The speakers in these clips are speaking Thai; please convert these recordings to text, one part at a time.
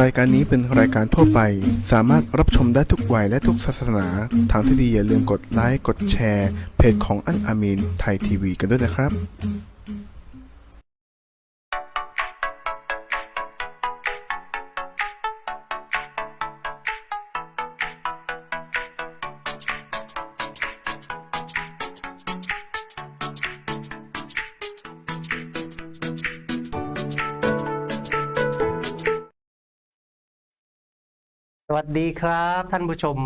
รายการนี้เป็นรายการทั่วไป สามารถรับชมได้ทุกวัยและทุกศาสนา ทางที่ดีอย่าลืมกดไลค์ กดแชร์ เพจของอันอามีนไทยทีวีกันด้วยนะครับ วัสดีครับ ท่านผู้ชม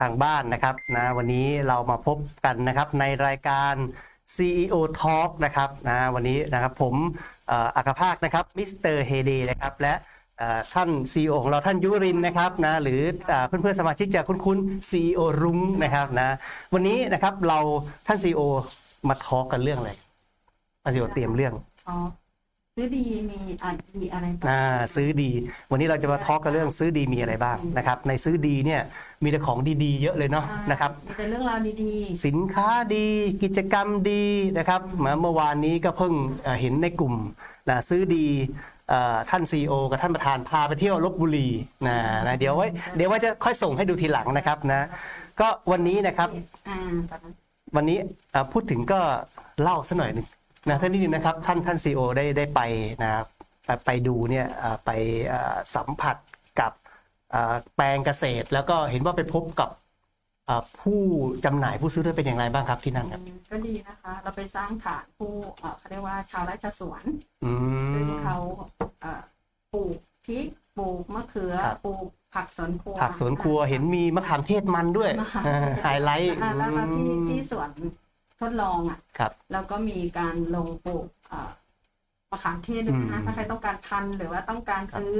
ทางบ้านนะครับนะวันนี้เรามาพบกันนะครับในรายการ CEO Talk นะครับนะวันนี้นะครับผมอัคภาคนะครับมิสเตอร์เฮเดนะครับและเอ่อท่าน CEO ของเราท่านยุรินนะครับนะหรือเอ่อเพื่อนๆสมาชิกจะคุ้นๆ CEO รุ้งนะครับนะวันนี้นะครับเราท่าน CEO มาทอล์กกันเรื่องอะไรท่าน CEO เตรียมเรื่องอ๋อ ซื้อดีมีอะดีอะไรบ้างอ่าซื้อดี วันนี้เราจะมาทอล์กกันเรื่องซื้อดีมีอะไรบ้างนะครับในซื้อดีเนี่ยมีแต่ของดีๆ เยอะเลยเนาะนะครับ มีแต่เรื่องราวดีสินค้าดีกิจกรรมดีนะครับมาเมื่อวานนี้ก็เพิ่งเอ่อเห็นในกลุ่มนะซื้อดีเอ่อท่าน CEO กับท่านประธานพาไปเที่ยวลบบุรีนะนะเดี๋ยวไว้เดี๋ยวว่าจะค่อยส่งให้ดูทีหลังนะครับนะก็วันนี้นะครับ ๆอ่าตอนนั้นวันนี้เอ่อพูดถึงก็เล่าสักหน่อยหนึง นะท่านนิดนึงนะครับท่านท่านซีอได้ได้ไปนะครับไปไปดูเนี่ยเอ่อไปเอ่อสัมผัสกับเอ่อแปลงเกษตร แล้วก็เห็นว่าไปพบกับเอ่อผู้จำหน่ายผู้ซื้อด้วยเป็นอย่างไรบ้างครับที่นั่นครับก็ดีนะคะ เราไปสร้างฐานผู้เอ่อเขาเรียกว่าชาวไร่ชาวสวนอืซึ่งมเขาเอ่อปลูกพริกปลูกมะเขือครับปลูกผักสวนครัวผักสวนครัวเห็นมีมะขามเทศมันด้วยมะขามเออไฮไลท์อ่าแล้วก็ที่อืมที่สวน ทดลองอะครับ แล้วก็มีการลงปลูกเอ่อมะขามเทศด้วยนะอืคะมถ้าใครต้องการพันธุ์หรือว่าต้องการครับซื้อ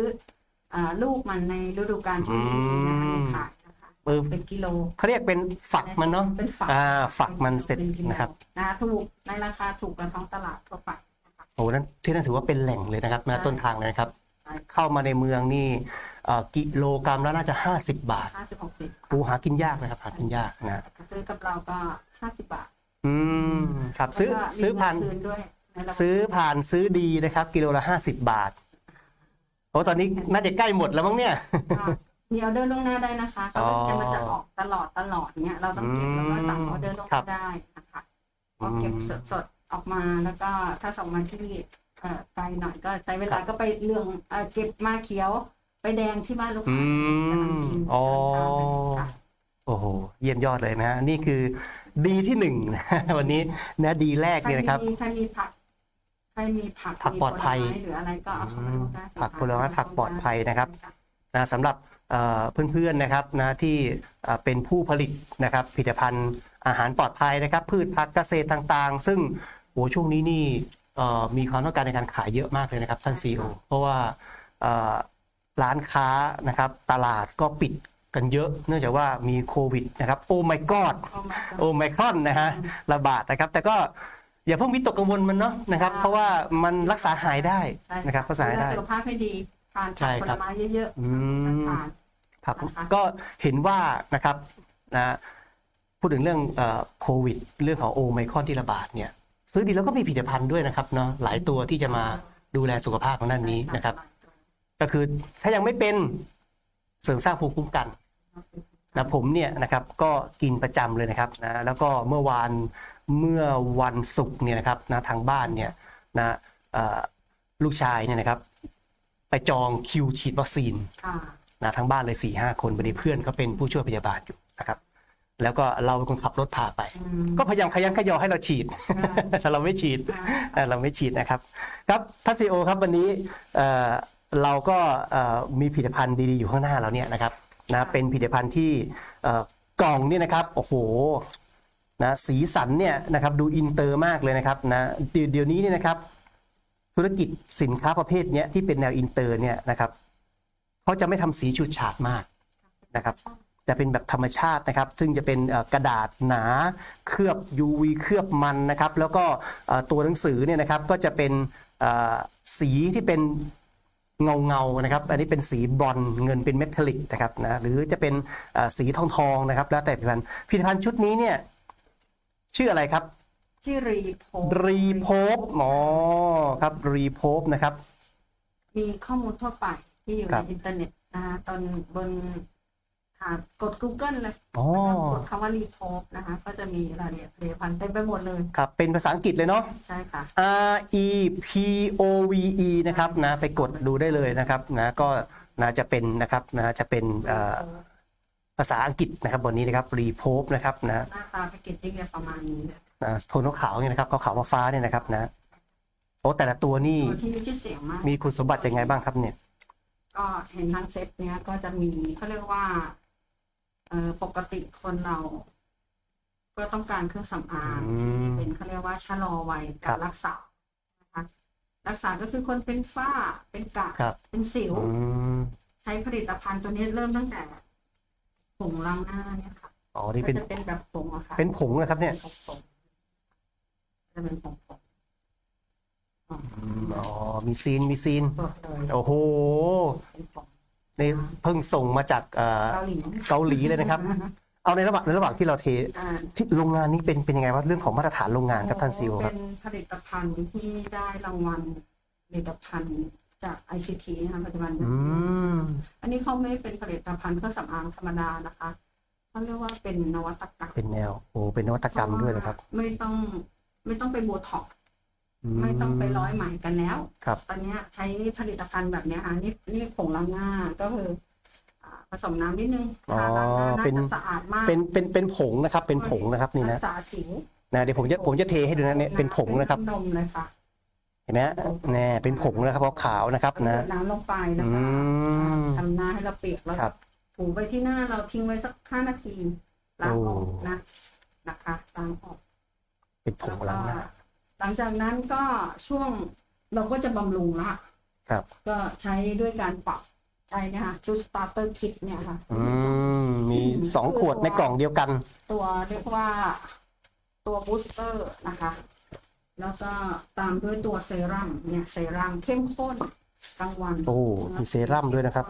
เอ่อลูกมันในฤดูกาลที่ดีนะคะอืมในขายนะคะเออเป็นกิโลเขาเรียกเป็นฝักมันเนาะเป็นฝักอ่าฝักมันเสร็จป็กิโลนะครับนะถูกในราคาถูกกว่าท้องตลาดทั่วไปนะคะโอ้นั่นที่นั่นถือว่าเป็นแหล่งเลยนะครับนะใช่ต้นทางเลยนะครับใช่เข้ามาในเมืองนี่เอ่อกิโลกรัมแล้วน่าจะ 50 บาทห้าสิบหกสิบปูหากินยากนะครับหากินยากนะซื้อกับเราก็ห้าสิบบาท อืมครับซื้อแล้วก็ซื้อผ่าน มีเงิคืนด้วยในระบบซื้อผ่านซื้อดีนะครับ กิโลละ50บาทโอ้ตอนนี้น่าจะใกล้หมดแล้วมั้งเนี่ย ค่ะมีออเดอร์ล่วงหน้าได้นะคะอ๋ก็อจะมันจะออกตลอดตลอดเนี้ยเราต้องเก็บอืมแล้วก็สั่งออเดอร์ล่วงหครัน้าบได้นะคะพอเก็บอืมสดๆออกมาแล้วก็ถ้าส่งมาที่เอ่อไกลหน่อยก็ใช้เวลาก็ไปเรื่องเอ่อเก็บมาเขียว ไปแดงที่บ้านลูกอืค้ามอ๋อค่ะ โอ้โห เยี่ยมยอดเลยนะนี่คือ ดีที่หนึ่งนะวันนี้นะดีแรกใครเนี่ยนะครับมีใครมีผักใครมีผักผักปลอดภัยมีผลไม้หรืออะไรก็เอาเข้ามาลงได้ผักผลไม้ผักปลอดภัยนะครับนะสำหรับเอ่อเพื่อนๆนะครับนะที่เอ่อเป็นผู้ผลิตนะครับผลิตภัณฑ์อาหารปลอดภัยนะครับ พืชผักเกษตรต่างๆ ซึ่งโหช่วงนี้นี่เอ่อมีความต้องการในการขายเยอะมากเลยนะครับท่านซีอเพราะว่าเอ่อร้านค้านะครับตลาดก็ปิด กันเยอะเนื่องจากว่ามีโควิดนะครับโอ้ my god โอไมครอนนะฮะระบาดนะครับแต่ก็อย่าเพิ่งวิตกกังวลมันเนาะนะครับ เพราะว่ามันรักษาหายได้นะครับรักษาหายได้สุขภาพให้ดีทานใช่ผักผครัลบไม้เยอะอืๆมทานครับนะคะก็เห็นว่านะครับนะพูดถึงเรื่องเอ่อโควิด เรื่องของโอไมครอนที่ระบาดเนี่ยซื้อดีแล้วก็มีผลิตภัณฑ์ด้วยนะครับเนาะหลายตัวที่จะมาดูแลสุขภาพของด้านนี้นะครับ ก็คือถ้ายังไม่เป็น เสริมสร้างภูมิคุ้มกันนะผมเนี่ยนะครับก็กินประจำเลยนะครับนะแล้วก็เมื่อวานเมื่อวันศุกร์เนี่ยนะครับนะทางบ้านเนี่ยนะเอ่อลูกชายเนี่ยนะครับไปจองคิวฉีดวัคซีนค่ะนะทั้งบ้านเลย4ี่ห้าคนบดีเพื่อนเขาเป็นผู้ช่วยพยาบาลอยู่นะครับแล้วก็เราเป็นคนขับรถพาไปอืมก็พยายามขยันขยอให้เราฉีดแต่เราไม่ฉีดค่ะเอ่อเราไม่ฉีดนะครับ ครับท่านซีโอครับวันนี้ เราก็มีผลิตภัณฑ์ดีๆอยู่ข้างหน้าเราเนี่ยนะครับนะเป็นผลิตภัณฑ์ที่กล่องเนี่ยนะครับโอ้โหนะสีสันเนี่ยนะครับดูอินเตอร์มากเลยนะครับนะเดี๋ยวนี้เนี่ยนะครับ ธุรกิจสินค้าประเภทเนี้ยที่เป็นแนวอินเตอร์เนี่ยนะครับเขาจะไม่ทำสีฉูดฉาดมากนะครับจะเป็นแบบธรรมชาตินะครับ ซึ่งจะเป็นกระดาษหนาเคลือบ UV เคลือบมันนะครับ แล้วก็ตัวหนังสือเนี่ยนะครับก็จะเป็นสีที่เป็น เงาเงาๆนะครับ อันนี้เป็นสีบรอนซ์เงินเป็นเมทัลลิกนะครับนะหรือจะเป็นเอ่อสีทองทองๆนะครับ แล้วแต่ผลิตภัณฑ์ผลิตภัณฑ์ชุดนี้เนี่ยชื่ออะไรครับ ชื่อรีโพรีโพบอ๋อครับรีโพบนะครับ มีข้อมูลทั่วไปที่อยู่ครัในบอินเทอร์เน็ตนะคะตอนบนหา กด Google เลยอ๋อกดคำว่ารีโพฟนะคะ ก็จะมีรายละเอียดผลิตภัณฑ์เต็มไปหมดเลย ครับ เป็นภาษาอังกฤษเลยเนาะ ใช่ค่ะ R E P O V E นะครับนะไปกดดูได้เลยนะครับนะก็นะจะเป็นนะครับนะจะเป็นเอ่อภาษาอังกฤษนะครับบนนี้นะครับรีโพฟนะครับนะหน้าตาแพคเกจจิ้งเนี่ยประมาณนี้เลยนะโทนขาวๆเนี่ยนะครับขาวๆฟ้าๆเนี่ยนะครับนะโอ้แต่ละตัวนี่ตัวที่มีชื่อเสียงมาก มีคุณสมบัติยังไงบ้างครับเนี่ย ก็เห็นทั้งเซตเนี้ยก็จะมีเขาเรียกว่าเอ่อ ปกติคนเรา ก็ต้องการเครื่องสำอางอืมเป็นเขาเรียกว่าชะลอวัยครัการบรักษานะคะรักษาก็คือคนเป็นฝ้าเป็นกระครับเป็นสิว อืมใช้ผลิตภัณฑ์ตัวนี้เริ่มตั้งแต่ผงล้างหน้าเนี่ยค่ะอ๋อนี่เป็นก็จะเป็นแบบผงอะค่ะเป็นผงนะครับเนี่ยป็ผงๆจะเป็นผงผงๆอ๋ออ๋อมีซีนมีซีน ตัวเลยโอ้โห เป็นผง นี่เพิ่งส่งมาจากเอ่อเกาหลีเกาหลีเลยนะครับ เอาในระหว่างในระหว่างที่เราเทอ่าที่โรงงานนี้เป็นเป็นยังไงวะเรื่องของมาตรฐานโรงงานครับท่านซีโอครับ เป็นผลิตภัณฑ์ที่ได้รางวัลผลิตภัณฑ์จาก ICT นะคะปัจจุบัน อืม อันนี้เขาไม่เป็นผลิตภัณฑ์เครื่องสำอางธรรมดานะคะเขาเรียกว่าเป็นนวัตกรรมเป็นแนวโอ้เป็นนวัตกรรมด้วยนะครับไม่ต้องไม่ต้องไปโบท็อกซ์อื ไม่ต้องไปร้อยไหมกันแล้ว ครับตอนเนี้ยใช้ผลิตภัณฑ์แบบเนี้ยค่ะนี่นี่ผงล้างหน้าก็คืออ่าผสมน้ำนิดนึงทาล้างหน้าน่าจะสะอาดมาก เป็นเป็นเป็นผงนะครับ เป็นผงนะครับนี่รันะกษาสิวนะเดี๋ยวผมจะผมจะเทให้ดูนะเนี่ยเป็นผงนะครับนมเลยค่ะเห็นไหมแน่เป็นผงนะครับขาวๆนะครับก็นะเทน้ำลงไปแล้วอืก็มทำหน้าให้เราเปียกแล้วครับถูไปที่หน้าเราทิ้งไว้สักห้านาทีล้างออกโอ้นะนะคะล้างออกเป็นผงล้างหน้า หลังจากนั้นก็ช่วงเราก็จะบำรุงละครับ ก็ใช้ด้วยการปรับใช่เนี่ยค่ะชุดสตาร์เตอร์คิดเนี่ยค่ะ อืม มีสองขวดในกล่องเดียวกัน ตัวเรียกว่าตัวบูสเตอร์นะคะ แล้วก็ตามด้วยตัวเซรั่มเนี่ยเซรั่มเข้มข้นกลางวันโอ้มีเซรั่มด้วยนะครับ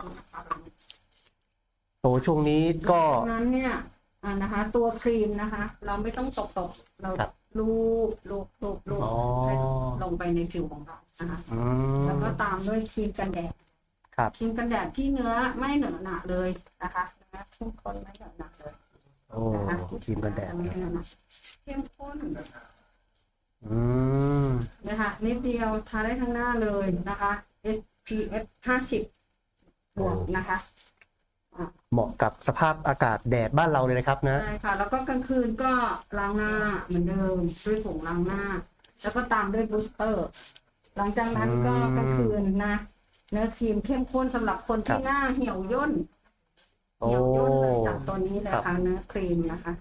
โอ้ช่วงนี้ก็ดังนั้นเนี่ยอ่านะคะ ตัวครีมนะคะ เราไม่ต้องตกตกๆเราค รับลูบลูบลูบลูบอ๋อ ให้ลงไปในผิวของเรานะคะอืม แล้วก็ตามด้วยครีมกันแดดครับ ครีมกันแดดที่เนื้อไม่เหนอะหนะเลยนะคะเนื้อเข้มข้นไม่เหนอะหนะเลยโอ้นะคะครีมกันแดดไม่เหนอะหนะเข้มข้น อืม นะคะนิดเดียวทาได้ทั้งหน้าเลยนะคะ SPF 50 บวกนะคะ เหมาะกับสภาพอากาศแดดบ้านเราเลยนะครับนะ ใช่ค่ะ แล้วก็กลางคืนก็ล้างหน้าเหมือนเดิมด้วยผงล้างหน้า แล้วก็ตามด้วยบูสเตอร์ หลังจากนั้นก็อืมกลางคืนนะเนื้อครีมเข้มข้นสำหรับคนครัที่บ หน้าเหี่ยวย่นโอ้ เหี่ยวย่นเลยจากตัวนี้เลยครับค่ะเนื้อครีมนะคะ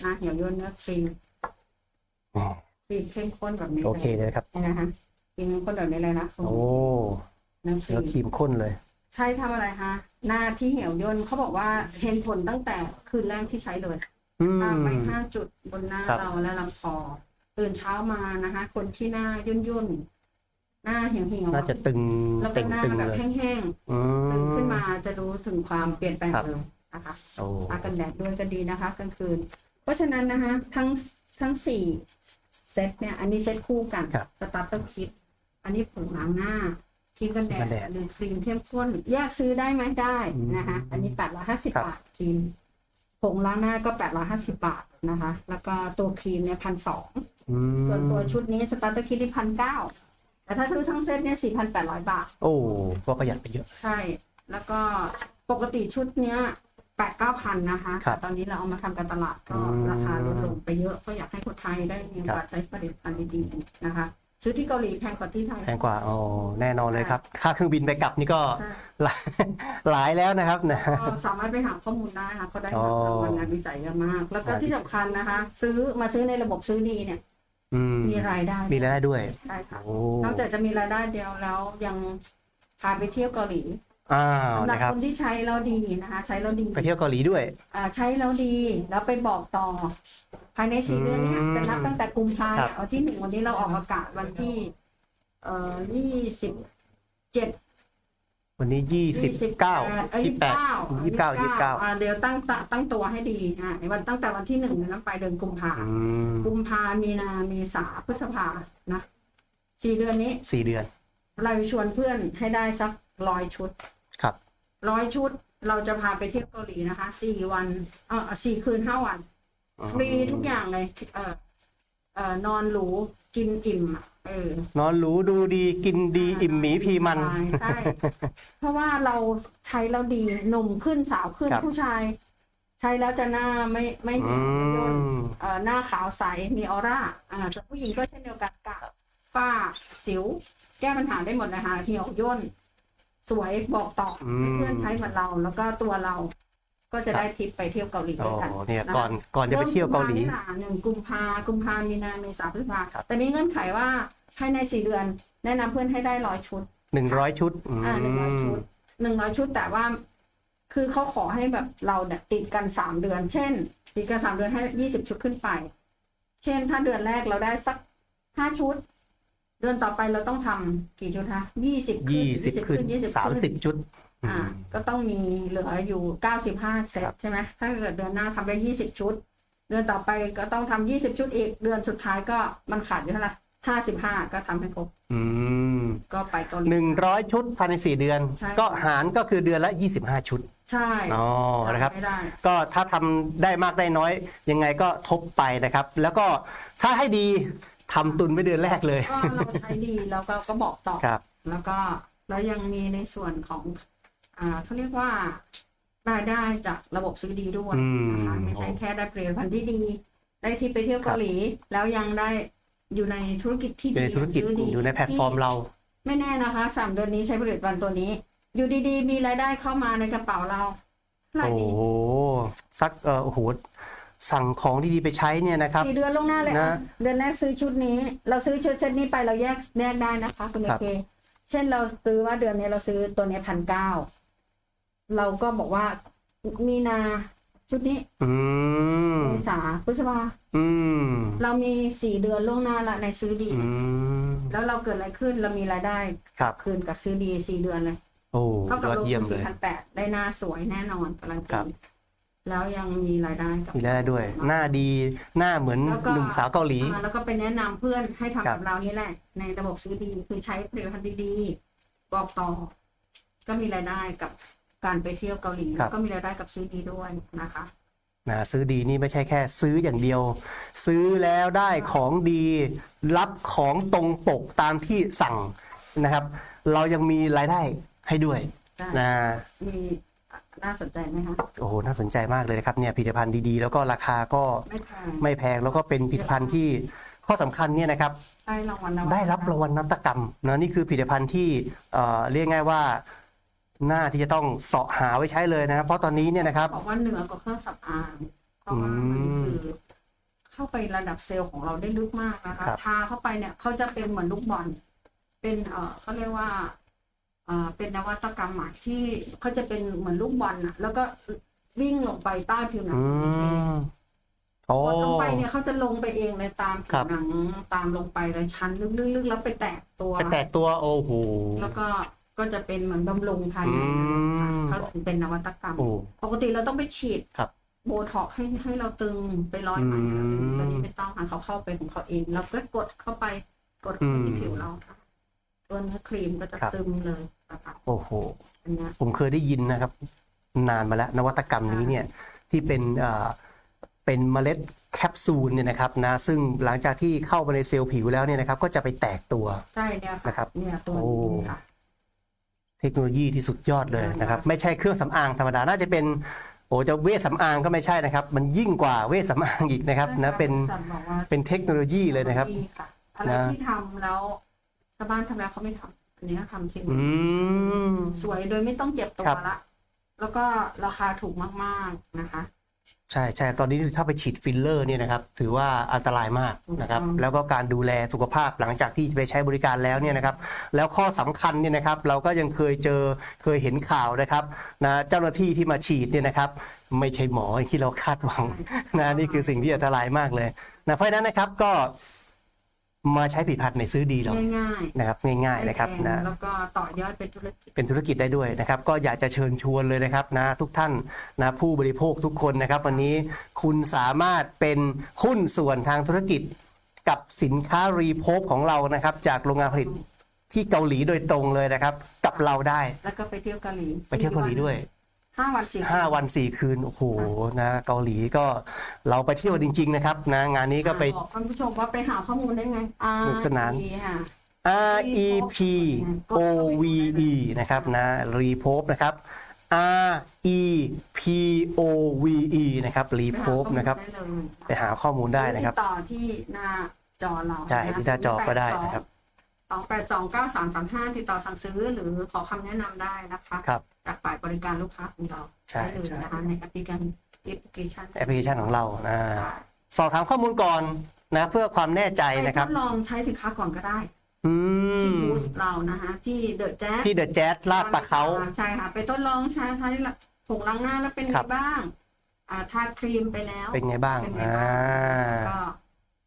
หน้าเหี่ยวย่นเนื้อครีมอืมครีมเข้มข้นแบบนี้โอเคเลยครับ นะคะครีมเข้มข้นแบบนี้เลยนะโอ้เนื้อครีเนื้อม ครีมข้นเลย ใช้ทำอะไรคะหน้าที่เหี่ยวย่นเขาบอกว่าเห็นผลตั้งแต่คืนแรกที่ใช้เลยอืมตามไปห้าจุดบนหน้าครับ เราและลำคอตื่นเช้ามานะคะ คนที่หน้าย่นย่นๆหน้าเหี่ยวเหี่ยวน่าจะตึงแล้วก็เต่งหน้าตึงแบบเลยแห้งอืๆตื่นขึ้นมมาจะรู้ถึงความเปลี่ยนแปลงครับ เลยนะคะ โอ้ อากันแดดด้วยก็ดีนะคะกลางคืน เพราะฉะนั้นนะคะทั้งทั้งสี่เซตเนี่ย อันนี้เซตคู่กันครับ สตาร์เตอร์คิด อันนี้ผงล้างหน้า ครีมกันแดครีมกันแดด ดหรือครีมเข้มข้นแยกซื้อได้ไหมได้นะคะ อันนี้แปดร้อยห้าสิบครับ บาทครีมผงล้างหน้าก็แปดร้อยห้าสิบาทนะคะ แล้วก็ตัวครีมเนี่ยพันสองอืมส่วนตัวชุดนี้สตาร์เตอร์คิดที่พันเก้าแต่ถ้าซื้อทั้งเซตเนี่ยสี่พันแปดร้อยบาท โอ้ก็ประหยัดไปเยอะ ใช่ แล้วก็ปกติชุดเนี้ยแปดเก้าพันนะคะครับแต่ตอนนี้เราเอามาทำการตลาดก็อืมราคาลดลงไปเยอะ ก็อยากให้คนไทยได้มีโอกาสใช้ผลิตภัณฑ์ดีๆนะคะ ซื้อที่เกาหลีแพงกว่าที่ไทย แพงกว่าอ๋อแน่นอนเลยครับ ค่าเครื่องบินไปกลับนี่ก็ใช่ หลายหลายแล้วนะครับนะ ก็สามารถไปหาข้อมูลได้ค่ะเขาได้อ๋อรางวัลงานวิจัยเยอะมาก แล้วก็ที่สำคัญนะคะ ซื้อมาซื้อในระบบซื้อดีเนี่ย อืมมีรายได้มีรายได้ด้วย ใช่ค่ะโอ้นอกจากจะมีรายได้เดียวแล้วยังพาไปเที่ยวเกาหลี อ้าวสำหรับนะครับคนที่ใช้แล้วดีนะคะ ใช้แล้วดีไปเที่ยวเกาหลีด้วย อ่าใช้แล้วดี แล้วไปบอกต่อ ภายในสี่อืมเดือนเนี้ยจะนับตั้งแต่กุมภาครับวันที่หนึ่งวันนี้เราออกอากาศวันที่ เอ่อยี่สิบเจ็ด วันนี้ยี่สิบเก้าเอ้ยยี่ยี่สิสิบบแปดเก้ายี่สิบเก้ายี่สิบเก้าอ่าเดี๋ยวตั้งตะตั้งตัวให้ดีอ่าในวันตั้งแต่วันที่หนึ่งนั้นไปเดือนกุมภาอืมกุมภามีนาเมษาพฤษภานะสี่เดือนนี้สี่เดือน เราชวนเพื่อนให้ได้สักร้อยชุด ครับร้อยชุดเราจะพาไปเที่ยวเกาหลีนะคะสี่วันเออสี่คืนห้าวันฟรีทุกอย่างเลย เออเออนอนหรูกินอิ่มอะเออ นอนหรูดูดีกินดีอิ่มหมีพีมัน ใช่ใช่เพราะว่าเราใช้แล้วดีหนุ่มขึ้นสาวขึ้นครับผู้ชาย ใช้แล้วจะหน้าไม่ไม่อืไม่ย่นมเอ่อหน้าขาวใสมีออร่าอ่าส่วนผู้หญิงก็เช่นเดียวกันกับฝ้าสิว แก้ปัญหาได้หมดเลยค่ะเหี่ยวย่น สวยบอกต่ออมให้เพื่อนใช้เหมือนเรา แล้วก็ตัวเราก็จะได้ทริปไปเที่ยวเกาหลีโอ้ด้วยกันเนี่ยะก่อนก่อนจะไปเที่ยวเกาหลี ริ่มกุมภนี่นะหนึ่งกุมภากุมภามีนาเมษาพฤษภาครับ แต่มีเงื่อนไขว่าภายในสี่เดือน แนะนำเพื่อนให้ได้ร้อยชุด หนึ่งร้อยชุดอ่าหนึ่งร้อยชุดหนึ่งร้อยชุดแต่ว่า คือเขาขอให้แบบเราเนี่ยติดกันสามเดือน เช่น ติดกันสามเดือนให้ยี่สิบชุดขึ้นไป เช่นถ้าเดือนแรกเราได้สักห้าชุด เดือนต่อไปเราต้องทำกี่ชุดคะยี่สิบยี่สิบขึ้นยี่สิบสามสิบชุด อ่า ก็ต้องมีเหลืออยู่เก้าสิบห้าเซตครับ ใช่ไหมถ้าเกิดเดือนหน้าทำได้ยี่สิบชุด เดือนต่อไปก็ต้องทำยี่สิบชุดอีก เดือนสุดท้ายก็มันขาดอยู่เท่าไหร่ห้าสิบห้าก็ทำให้ครบอืมก็ไปเกาหลี หนึ่งร้อยชุดภายในสี่เดือน ใช่ ก็หารก็คือเดือนละยี่สิบห้าชุดใช่อ๋อนะครับ ไม่ได้ ก็ถ้าทำได้มากได้น้อยยังไงก็ทบไปนะครับ แล้วก็ถ้าให้ดี ทำตุนไว้เดือนแรกเลย ก็เราใช้ดีแล้วก็ก็บอกต่อ ครับ แล้วก็แล้วยังมีในส่วนของ อ่าเขาเรียกว่ารายได้จากระบบซื้อดีด้วยอืมนะคะไม่ใช่แค่ได้ผลิตภัณฑ์ที่ดี ได้ที่ไปเที่ยวเกาหลี แล้วยังได้อยู่ในธุรกิจที่อยู่ดีในธุรกิจซื้ดีอยู่ในแพลตฟอร์มเรา ไม่แน่นะคะสามเดือนนี้ใช้ผลิตภัณฑ์ตัวนี้ อยู่ดีๆ มีรายได้เข้ามาในกระเป๋าเราเท่าไหร่โอ้ดีโหสักเออโอ้โห สั่งของดีๆไปใช้เนี่ยนะครับ สี่เดือนลวงหน้าเลยนะ อะเดือนแรกซื้อชุดนี้ เราซื้อชุดเซตนี้ไปเราแยกแยกได้นะคะคุณเอครับ เคเช่นเราซื้อว่าเดือนนี้เราซื้อตัวนี้พันเก้าเราก็บอกว่ามีนาชุดนี้อืม เมษาพฤษภาอืม เรามีสี่เดือนล่วงหน้าละในซื้อดี อืม แล้วเราเกิดอะไรขึ้นเรามีรายได้ครับ คืนกับซื้อดีสี่เดือนเลยโอ้เท่ากับยอดลงเยี่ยมทุนเลสี่ยพันแปดได้หน้าสวยแน่นอนการันครัตีบ แล้วยังมีรายได้กับมีรายได้ด้วย หน้าดีหน้าเหมือนแล้วก็หนุ่มสาวเกาหลี อ่าแล้วก็ไปแนะนำเพื่อนให้ทำครักับบ เรานี่แหละ ในระบบซื้อดีคือใช้ผลิตภัณฑ์ดีๆบอกต่อ ก็มีรายได้กับการไปเที่ยวเกาหลีครัแล้บวก็มีรายได้กับซื้อดีด้วยนะคะ นะซื้อดีนี่ไม่ใช่แค่ ซื้ออย่างเดียว ซื้อแล้วได้ของดี รับของตรงปกตามที่สั่งนะครับ เรายังมีรายได้ให้ด้วยใช่นะ มี น่าสนใจไหมคะ โอ้โหน่าสนใจมากเลยนะครับเนี่ยผลิตภัณฑ์ดีๆ แล้วก็ราคาก็ไม่แพงไม่แพงแล้วก็เป็นผลิตภัณฑ์ที่ข้อสำคัญเนี่ยนะครับ ได้รางวัลนวัตกมได้รับรางวัลนวัตกรรมนะนี่คือผลิตภัณฑ์ที่เอ่อเรียกง่ายว่าหน้าที่จะต้องเสาะหาไว้ใช้เลยนะครับเพราะตอนนี้เนี่ยนะครับ บอกว่าเหนือกว่าเครื่องสำอางเพราะว่ามันอืมคือเข้าไประดับเซลล์ของเราได้ลึกมากนะคะ ครับ ทาเข้าไปเนี่ยเขาจะเป็นเหมือนลูกบอล เป็นเอ่อเขาเรียกว่า เอ่อเป็นนวัตกรรมใหม่ที่เขาจะเป็นเหมือนลูกบอลน่ะแล้วก็วิ่งลงไปใต้ผิวหนังอืมโอ้ กดลงไปเนี่ยเขาจะลงไปเองเลยตามผิครัวบหนังตามลงไปเลยชั้นลึกๆๆแล้วไปแตกตัว ไปแตกตัวโอ้โห แล้วก็ก็จะเป็นเหมือนบำรุงภายในอืม เขาถึงเป็นนวัตกรรม โอ้ ปกติเราต้องไปฉีดครับโบท็อกซ์ให้ให้เราตึงไปร้อยไหมอืมตอนนี้ไม่ต้องค่ะเขาเข้าไปของเขาเอง เราก็กดเข้าไปกดเข้าไปที่อืมผิวเราค่ะ ตัวเนื้อครีมก็จะครับซึมเลยนะคะโอ้โหอันเนี้ยผมเคยได้ยินนะครับ นานมาแล้ว นวัตกรรมนี้เนี่ยที่เป็นเอ่อเป็นเมล็ดแคปซูลเนี่ยนะครับนะซึ่งหลังจากที่เข้าไปในเซลล์ผิวแล้วเนี่ยนะครับ ก็จะไปแตกตัวใช่เนี่ยนะครับเนี่ยตัวโอ้นี้ค่ะเทคโนโลยีที่สุดยอดเลยนะครับใช่ไม่ใช่เครื่องสำอางธรรมดาน่าจะเป็นโอ้จะเวชสำอางก็ไม่ใช่นะครับ มันยิ่งกว่าเวชสำอางอีกนะครับนะเป็นบริษัทบอกว่าเป็นเทคโนโลยีเลยนะครับดีค่ะอะไรนะที่ทำแล้ว ชาวบ้านทำแล้วเขาไม่ทำอันนี้ทำสิ่งอืม สวยโดยไม่ต้องเจ็บตัวครับ ละ แล้วก็ราคาถูกมากๆนะคะ ใช่ใช่ตอนนี้ถ้าไปฉีดฟิลเลอร์เนี่ยนะครับ ถือว่าอันตรายมากนะครับถูกต้องแล้วก็การดูแลสุขภาพหลังจากที่ไปใช้บริการแล้วเนี่ยนะครับ แล้วข้อสำคัญเนี่ยนะครับ เราก็ยังเคยเจอเคยเห็นข่าวนะครับนะเจ้าหน้าที่ที่มาฉีดเนี่ยนะครับ ไม่ใช่หมออย่างที่เราคาดหวัง นะนี่คือสิ่งที่อันตรายมากเลยนะเพราะฉะนั้นนะครับก็ มาใช้ผลิตภัณฑ์ในซื้อดีเราง่ายนะครับง่ายๆๆนะครับไม่แพงนะแล้วก็ต่อยอดเป็นธุรกิจเป็นธุรกิจได้ด้วยนะครับ ก็อยากจะเชิญชวนเลยนะครับนะทุกท่านนะผู้บริโภคทุกคนนะครับ วันนี้คุณสามารถเป็นหุ้นส่วนทางธุรกิจกับสินค้ารีโพฟของเรานะครับ จากโรงงานผลิตที่เกาหลีโดยตรงเลยนะครับ กับเราได้ แล้วก็ไปเที่ยวเกาหลีไปเที่ยวเกาหลีด้วย ห้าวันสี่ห้าวันสี่คืน โอ้โหนะเกาหลีก็เราไปเที่ยวจริง ๆ นะครับ นะ งานนี้ก็ไปบอกท่านผู้ชมว่าไปหาข้อมูลได้ไงอ่าสนุกสนานดีค่ะ R E P O V E นะครับนะรีโพบนะครับ R E P O V E นะครับรีโพบนะครับ ไปหาข้อมูลได้นะครับ ติดต่อที่หน้าจอเราใช่ที่หน้าจอก็ได้นะครับ สองแปดสองเก้าสามสามห้าติดต่อสั่งซื้อหรือขอคำแนะนำได้นะคะ ครับ จากฝ่ายบริการลูกค้าของเราใช่ได้เลยใช่ นะคะในแอปพลิเคชันแอปพลิเคชันแอปพลิเคชันของเรานะสอบถามข้อมูลก่อนนะเพื่อความแน่ใจไปนะครับทดลองใช้สินค้าก่อนก็ได้อืที่มบูธเรานะคะที่เดอะแจ๊สที่เดอะแจ๊สลาดปลาเขา ใช่ค่ะ ไปทดลองใช้ใช้ผงล้างหน้าแล้วเป็นคไงรับ บ้างอ่าทาครีมไปแล้ว เป็นไงบ้างเป็นไงอ่า บ้างก็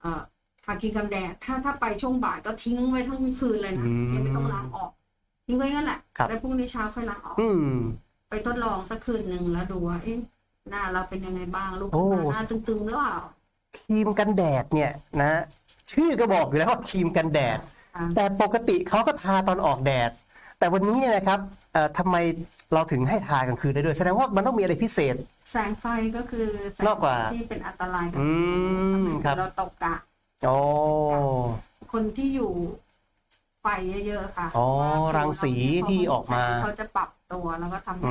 เอ่อทาครีมกันแดดถ้าถ้าไปช่วงบ่ายก็ทิ้งไว้ทั้งคืนเลยนะยังไม่ต้องล้างออก ทิ้งไว้งั้นแหละครับ แล้วพรุ่งนี้เช้าค่อยล้างออก อืม ไปทดลองสักคืนหนึ่งแล้วดูว่าเอ๊ะหน้าเราเป็นยังไงบ้างลูกโอ้ หน้าตึงๆหรือเปล่าครีมกันแดดเนี่ยนะ ชื่อก็บอกอยู่แล้วว่าครีมกันแดดค่ะแต่ปกติเขาก็ทาตอนออกแดด แต่วันนี้เนี่ยนะครับเอ่อทำไมเราถึงให้ทากลางคืนได้ด้วยแสดงว่ามันต้องมีอะไรพิเศษ แสงไฟก็คือแสงนอกกว่าที่เป็นอันตรายกับอืมครับ เราตกกะโอ้คนที่อยู่ ไฟเยอะๆค่ะอ๋อเพาะว่ารังสีที่ออกมา เขาจะปรับตัวแล้วก็ทำให้อื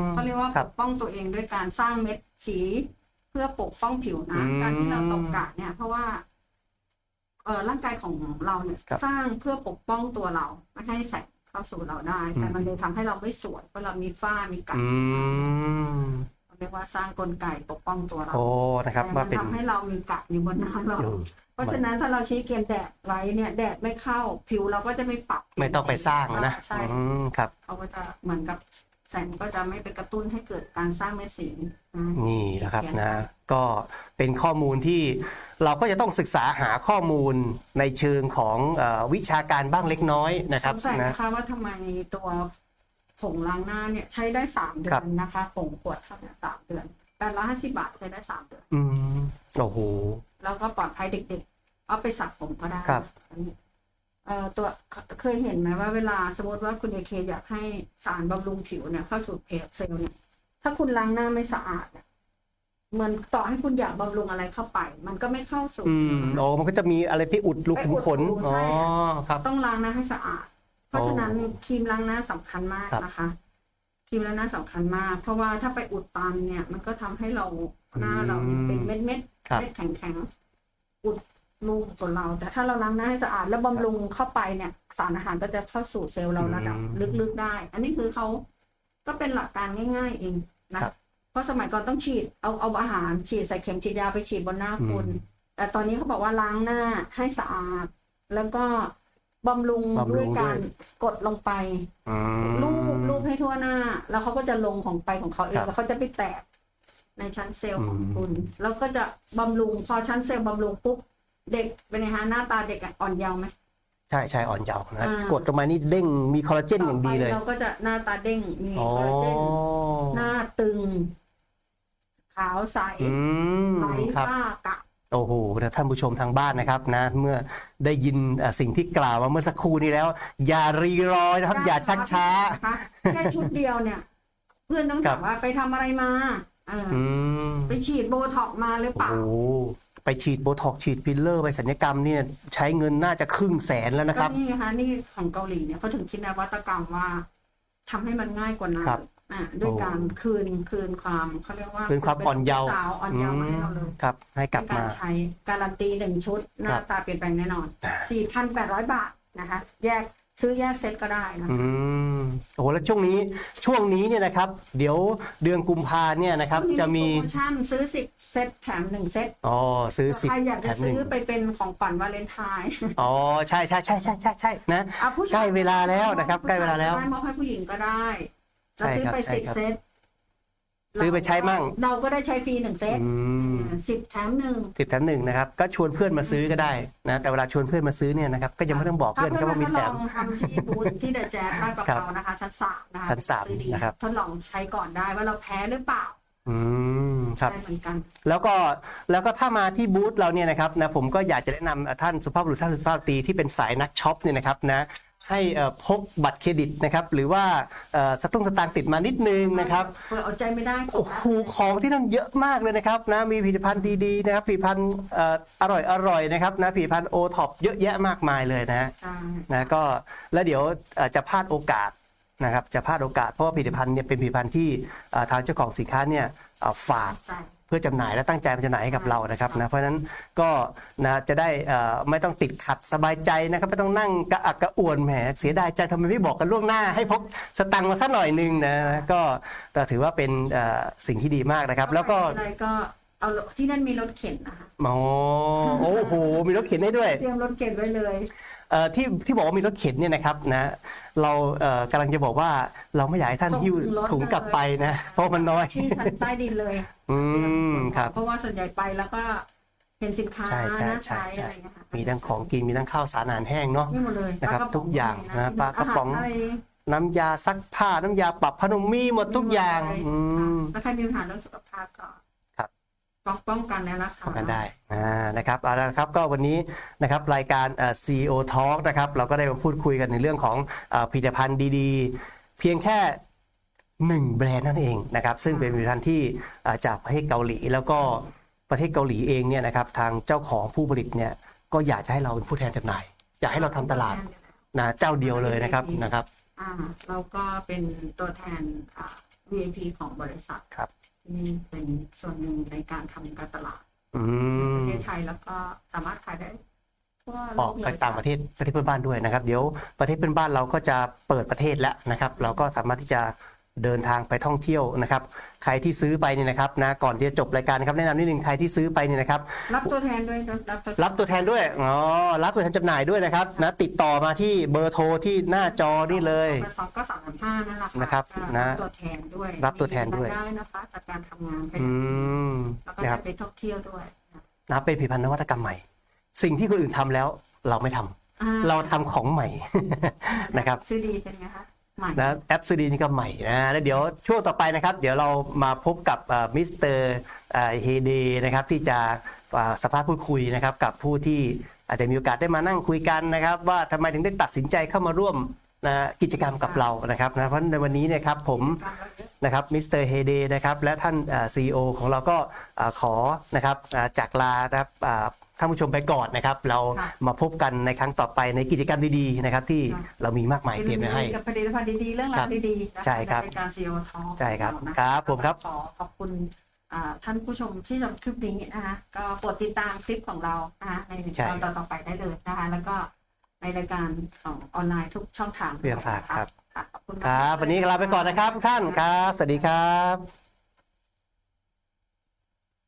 มเขาเรียกว่าครัปบกป้องตัวเองด้วยการสร้างเม็ดสีเพื่อปกป้องผิวหนะอืมการที่เราตกกะเนี่ย เพราะว่าเออร่างกายของเราเนี่ยครับสร้างเพื่อปกป้องตัวเราไม่ให้แสงเข้าสู่เราได้ แต่อืม มันเลยทำให้เราไม่สวยเพราะเรามีฝ้ามีกะอืมเขาเรียกว่าสร้างกลไกปกป้องตัวเราโอ้นะครับแต่ว่ามันเป็นทำให้เรามีกะอยู่บนหน้าเราเออ เพราะฉะนั้นถ้าเราชี้เกมแดดไว้เนี่ยแดดไม่เข้าผิวเราก็จะไม่ปรับไม่ต้องไปสร้างนะใช่อืมครับเขาก็จะเหมือนกับแสงก็จะไม่ไปกระตุ้นให้เกิดการสร้างเม็ดสีนะนี่นะครับนะก็เป็นข้อมูลที่เราก็จะต้องศึกษาหาข้อมูลในเชิงของเออวิชาการบ้างเล็กน้อยนะคสรับงสัยนะนะคะว่าทำไมตัวผงล้างหน้าเนี่ยใช้ได้สามเดืครัอบนนะคะผงขวดเท่านี้สามเดือนแปดร้อยห้าสิบาทใช้ได้สามเดือน อืมโอ้โห แล้วก็ปลอดภัยเด็กๆ เอาไปสระผมก็ได้ครับอันนี้เอ่อตัวเคยเห็นไหมว่าเวลาสมมติว่าคุณเอเคอยากให้สารบำรุงผิวเนี่ยเข้าสู่เพจเซลล์เนี่ยถ้าคุณล้างหน้าไม่สะอาดเนี่ยเหมือนต่อให้คุณอยากบำรุงอะไรเข้าไป มันก็ไม่เข้าสู่อืมโอ้มันก็จะมีอะไรไปอุดรูขุมขนไปอุดรูอ๋อใช่ครับ ต้องล้างหน้าให้สะอาด เพราะฉะนั้นโอ้ครีมล้างหน้าสำคัญมากครับนะคะครีมล้างหน้าสำคัญมาก เพราะว่าถ้าไปอุดตันเนี่ย มันก็ทำให้เราหน้าเราเนี่ยเป็นเม็ดเม็ดๆครับเม็ดแข็งแข็งๆอุด รูขุมขนเรา แต่ถ้าเราล้างหน้าให้สะอาดแล้วบำรุงเข้าไปเนี่ย สารอาหารก็จะเข้าสู่เซลล์เราระดับลึกๆได้ อันนี้คือเขาก็เป็นหลักการง่าย ๆ เองนะครับเพราะสมัยก่อนต้องฉีดเอาเอาอาหารฉีดใส่เข็มฉีดยาไปฉีดบนหน้าคุณ แต่ตอนนี้เขาบอกว่าล้างหน้าให้สะอาด แล้วก็บำรุงบำรุด้วยงการด้วยกดลงไปอืมรูปรูปให้ทั่วหน้า แล้วเขาก็จะลงของไปของเขาเอคงรับแล้วเขาจะไปแตกในชั้นเซลล์ของอืมคุณ แล้วก็จะบำรุงพอชั้นเซลล์บำรุงปุ๊บ เด็กเป็นไงฮะหน้าตาเด็กอะอ่อนเยาว์ไหม ใช่ใช่อ่อนเยาว์นะอ่า กดลงมานี่เด้งมีคอลลาเจนอย่างดีเลยต่ไปเราก็จะหน้าตาเด้งมีอ๋อคอลลาเจนหน้าตึง ขาวใสอืมไหลครับ ฝ้ากะโอ้โหนะท่านผู้ชมทางบ้านนะครับนะ เมื่อได้ยินเอ่อสิ่งที่กล่าวมาเมื่อสักครู่นี้แล้ว อย่ารีรอนะครับ อย่าชักช้า นะคะแค่ชุดเดียวเนี่ย เพื่อนต้องครัถาบ มว่าไปทำอะไรมาเออออืมไปฉีดโบท็อกซ์มาหรือเปโอ้ล่าโห ไปฉีดโบท็อกซ์ฉีดฟิลเลอร์ไปสัญญกรรมเนี่ยใช้เงินน่าจะครึ่งแสนแล้วนะครับ ก็นี่นะคะนี่ของเกาหลีเนี่ยเขาถึงคิดนวัตกรรมว่าทำให้มันง่ายกว่านั้นครับอะด้วยโอ้การคืนคืนความเขาเรียกว่าคืนความอ่อนเยาว์ สาวอ่อนเยาว์มาให้เราเลย ครับ ให้กลับในการมาใช้การันตีหนึ่งชุดหน้าครับตาเปลี่ยนแปลงแน่นอนอ่า4,800 บาทนะคะ แยก ซื้อแยกเซ็ตก็ได้นะอืมโอ้โหแล้วช่วงนี้ช่วงนี้เนี่ยนะครับ เดี๋ยวเดือนกุมภาเนี่ยนะครับ จะมีโปรโมชั่นซื้อ10เซ็ตแถม1เซ็ตอ๋อซื้อสิบใครอยากแถจะมหนึ่ซื้งอไปเป็นของขวัญวาเลนไทน์อ๋อใช่ใช่ใช่ใช่ใช่ใช่นะอะผู้ชายใกล้เวลาแล้วนะครับ ใกล้เวลาแล้วผู้ชยก็ได้มอบให้ผู้หญิงก็ได้ใช่เราซื้อครับไปใช่สิบครับเซต ซื้อไปใช้มั่ง เราก็ได้ใช้ฟรีหนึ่งเซตอืมสิบแถมหนึ่งสิบแถมหนึ่งนะครับ ก็ชวนเพื่อนมาซื้อก็ได้นะ แต่เวลาชวนเพื่อนมาซื้อเนี่ยนะครับ ก็ยังไม่ต้องบอกเพื่อนครับว่ามีทแถดลมองทำที่บูธที่เดอะแจ๊สลาดประครับเขานะคะ ชั้นสามนะคะชั้นสามซื้อดีนะครับ ทดลองใช้ก่อนได้ว่าเราแพ้หรือเปล่าอืมครับ ได้เหมือนกัน แล้วก็แล้วก็ถ้ามาที่บูธเราเนี่ยนะครับนะผมก็อยากจะแนะนำท่านสุภาพบุรุษท่านสุภาพสตรีที่เป็นสายนักช็อปเนี่ยนะครับนะ ให้เอ่อพกบัตรเครดิตนะครับหรือว่าเอ่อสตุ้งสตางค์ติดมานิดนึงนะครับเปิดเอาใจไม่ได้ขงโอ้โหของที่นั่นเยอะมากเลยนะครับนะมีผลิตภัณฑ์ดีๆนะครับผลิตภัณฑ์เอ่ออร่อยอร่อยนะครับนะผลิตภัณฑ์โอท็อปเยอะแยะมากมายเลยนะฮะใช่นะก็แล้วเดี๋ยวเอ่อจะพลาดโอกาสนะครับจะพลาดโอกาสเพราะว่าผลิตภัณฑ์เนี่ยเป็นผลิตภัณฑ์ที่เอ่อทางเจ้าของสินค้าเนี่ยเอ่อฝากใช่ เพื่อจำหน่ายและตั้งใจมาจำหน่ายให้กับเรานะครับนะเพราะฉะนั้นก็นะจะได้เอ่อไม่ต้องติดขัดสบายใจนะครับไม่ต้องนั่งกระอักกระอ่วนแหมเสียดายใจทำไมไม่บอกกันล่วงหน้า ให้พกสตังค์มาสักหน่อยหนึงนะก็ก็ถือว่าเป็นเอ่อสิ่งที่ดีมากนะครับ แล้วก็อะไรก็เอารถที่นั่นมีรถเข็นนะคะโอ้โอ้โห มีรถเข็นให้ด้วย เตรียมรถเข็นไว้เลยเอ่อ ที่ที่บอกว่ามีรถเข็นเนี่ยนะครับนะเราเอ่อกำลังจะบอกว่าเราไม่อยากให้ท่านส่งหิ้วถึงรถถุงกลับไปนะ เพราะมันน้อยที่ชั้นใต้ดินเลย อืมครับเพราะว่าส่วนใหญ่ไปแล้วก็เห็นสินค้าใช่ใช่น่าใช่ใช้ใช่อะไรเงี้ยค่ะมีทั้งของกินมีทั้งข้าวสารอาหารแห้งเนาะนี่หมดเลยนะครับปลป๋ทุกอย่างนะมีปลากระป๋องาหาไรน้ำยาซักผ้าน้ำยาปรับผ้านุ่มมีหมดทุกอย่างอืมแล้วใครมีปัญหาเรื่องสุขภาพก็ครับ ป้องป้องกันและรักษาป้องกันได้อ่านะครับเอาละครับก็วันนี้นะครับรายการเอ่อ CEO Talk นะครับเราก็ได้มาพูดคุยกันในเรื่องของเอ่อผลิตภัณฑ์ดีๆ เพียงแค่หนึ่งแบรนด์นั่นเองนะครับซึ่งเป็นผลิตภัณฑ์ที่เอ่อจากประเทศเกาหลีแล้วก็ประเทศเกาหลีเองเนี่ยนะครับทางเจ้าของผู้ผลิตเนี่ยก็อยากจะให้เราเป็นผู้แทนจำหน่าย อยากให้เราทำตลาดนะเจ้าเดียวเลยนะครับนะครับอ่าเราก็เป็นตัวแทนอ่า VIP ของบริษัทครับ ที่เป็นส่วนหนึ่งในการทำการตลาดอืปมระเทศไทยแล้วก็สามารถขายได้ทั่วโลออกกเลไปยต่างประเทศประเทศเพื่อนบ้านด้วยนะครับ เดี๋ยวประเทศเพื่อนบ้านเราก็จะเปิดประเทศแล้วนะครับ เราก็สามารถที่จะ เดินทางไปท่องเที่ยวนะครับ ใครที่ซื้อไปเนี่ยนะครับนะก่อนที่จะจบรายการนะครับแนะนำนิดนึงใครที่ซื้อไปเนี่ยนะครับ รับตัวแทนด้วยครับรับตัวรับตัวแทนด้วยอ๋อรับตัวแทนจำหน่ายด้วยนะครับนะติดต่อมาที่เบอร์โทรที่หน้าจอนี่เลยสองก็สามพันห้านั่นแหละค่ะนะครับก็นะรับตัวแทนด้วยรับตัวแทนด้วยมีรายได้นะคะจากการทำงานไปอืมแล้วก็นะคได้รับไปท่องเที่ยวด้วยนะนะเป็นผลิตภัณฑ์นวัตกรรมใหม่ สิ่งที่คนอื่นทำแล้วเราไม่ทำอ่เราทำของใหม่นะครับซื้อดีเป็นไงคะใหม่ นะแอปซีดีนี่ก็ใหม่นะแล้วเดี๋ยวช่วงต่อไปนะครับ เดี๋ยวเรามาพบกับมิสเตอร์เฮเดนะครับที่จะสัมภาษณ์พูดคุยนะครับกับผู้ที่อาจจะมีโอกาสได้มานั่งคุยกันนะครับ ว่าทำไมถึงได้ตัดสินใจเข้ามาร่วมนะกิจกรรมกับเรานะครับนะเพราะในวันนี้นยครับผมนะครับมิสเตอร์เฮเดนะครับและท่านซีอีโอของเราก็อขอนะครับจากลานะครับ ท่านผู้ชมไปก่อนนะครับ เรามาพบกันในครั้งต่อไปในกิจกรรมดีๆนะครับ ที่เรามีมากมายเตรียมไว้ให้กับผลิตภัณฑ์ดีๆเรื่องครัราวบดีๆนะคะใช่ครับในรายการซีโอทอใช่ครับครับผมครับขอขอบคุณอ่าท่านผู้ชมที่ชมคลิปนี้นะคะก็โปรดติดตามคลิปของเรานะคะในใช่ตอนต่อๆไปได้เลยนะคะแล้วก็ในรายการของออนไลน์ทุกช่องทางทุกช่องทางครับค่ะขอบคุณครับวันนี้ลาไปก่อนนะครับทุกท่านครับสวัสดีครับ